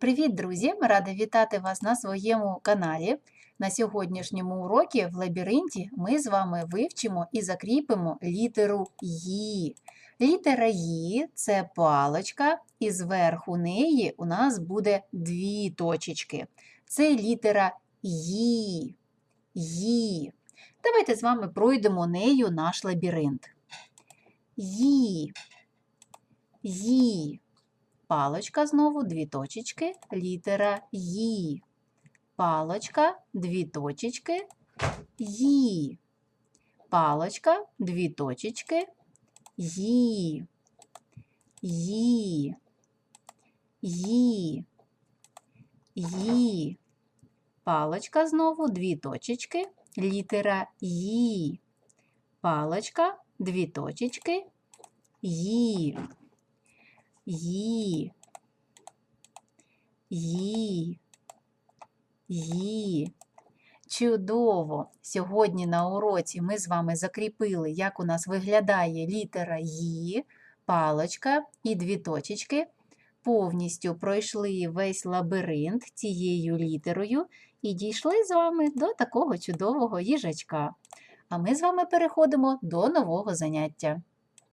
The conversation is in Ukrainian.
Привіт, друзі! Рада вітати вас на своєму каналі. На сьогоднішньому уроці в лабіринті ми з вами вивчимо і закріпимо літеру «Ї». Літера «Ї» – це паличка, і зверху неї у нас буде дві точечки. Це літера «Ї». «Ї». Давайте з вами пройдемо нею наш лабіринт. «Ї». «Ї». Палочка знову, дві точечки, літера «Ї». Палочка, дві точечки, «Ї». Палочка, дві точечки, «Ї». Ї. Ї. Ї. Палочка знову, дві точечки, літера «Ї». Палочка, дві точечки, «Ї». Ї. Ї. Ї. Чудово! Сьогодні на уроці ми з вами закріпили, як у нас виглядає літера Ї, паличка і дві точечки. Повністю пройшли весь лабіринт цією літерою і дійшли з вами до такого чудового їжачка. А ми з вами переходимо до нового заняття.